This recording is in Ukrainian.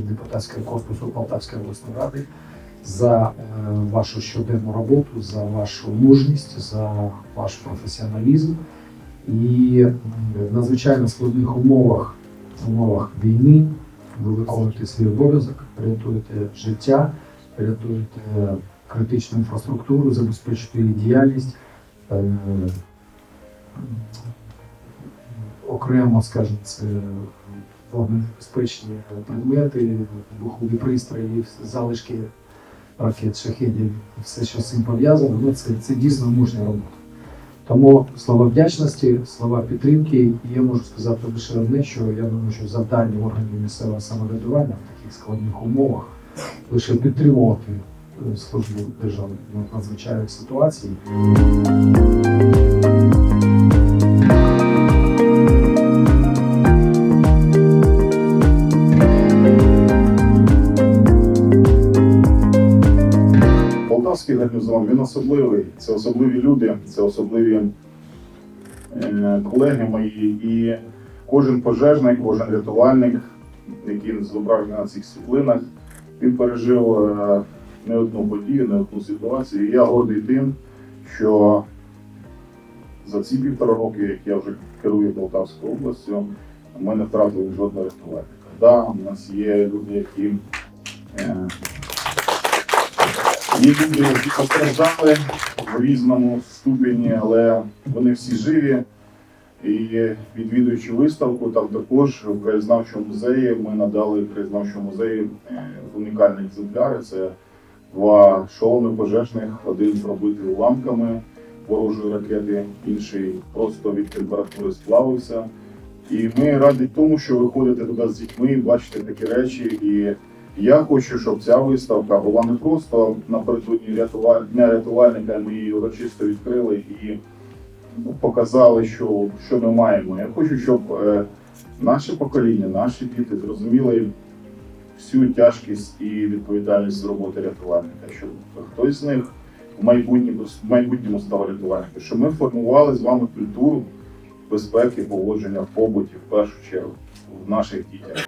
депутатського корпусу Полтавської обласної ради за е, вашу щоденну роботу, за вашу мужність, за ваш професіоналізм. І в надзвичайно складних умовах, умовах війни ви виконуєте свій обов'язок, рятуєте життя, рятуєте критичну інфраструктуру, забезпечуєте її діяльність. Е, окремо, скажімо, це вогнебезпечні предмети, вибухові пристрої, залишки ракет, шахедів, все, що з цим пов'язано, ну, це, це дійсно мужня робота. Тому слова вдячності, слова підтримки, і я можу сказати лише одне, що я думаю, що завдання органів місцевого самоврядування в таких складних умовах лише підтримувати е, службу держави в надзвичайних ситуацій. Полтавський гарнізон він особливий. Це особливі люди, це особливі е, колеги мої. І кожен пожежник, кожен рятувальник, який зображений на цих світлинах, він пережив е, не одну подію, не одну ситуацію. І я гордий тим, що за ці півтора роки, як я вже керую Полтавською областю, ми не втратили жодного рятувальника. Да, у нас є люди, які Є люди, постраждали в різному ступені, але вони всі живі. І відвідуючи виставку, там також в краєзнавчому музеї ми надали краєзнавчому музеї е, унікальні екземпляри. Це два шоломи пожежних, один пробитий уламками ворожої ракети, інший просто від температури сплавився. І ми раді тому, що ви ходите туди з дітьми, бачите такі речі. І я хочу, щоб ця виставка була не просто напередодні рятува- дня рятувальника. Ми її урочисто відкрили і ну, показали, що, що ми маємо. Я хочу, щоб е, наше покоління, наші діти зрозуміли всю тяжкість і відповідальність роботи рятувальника. Щоб хтось з них в майбутньому, в майбутньому став рятувальником, щоб ми формували з вами культуру безпеки, поводження побуті в першу чергу в наших дітях.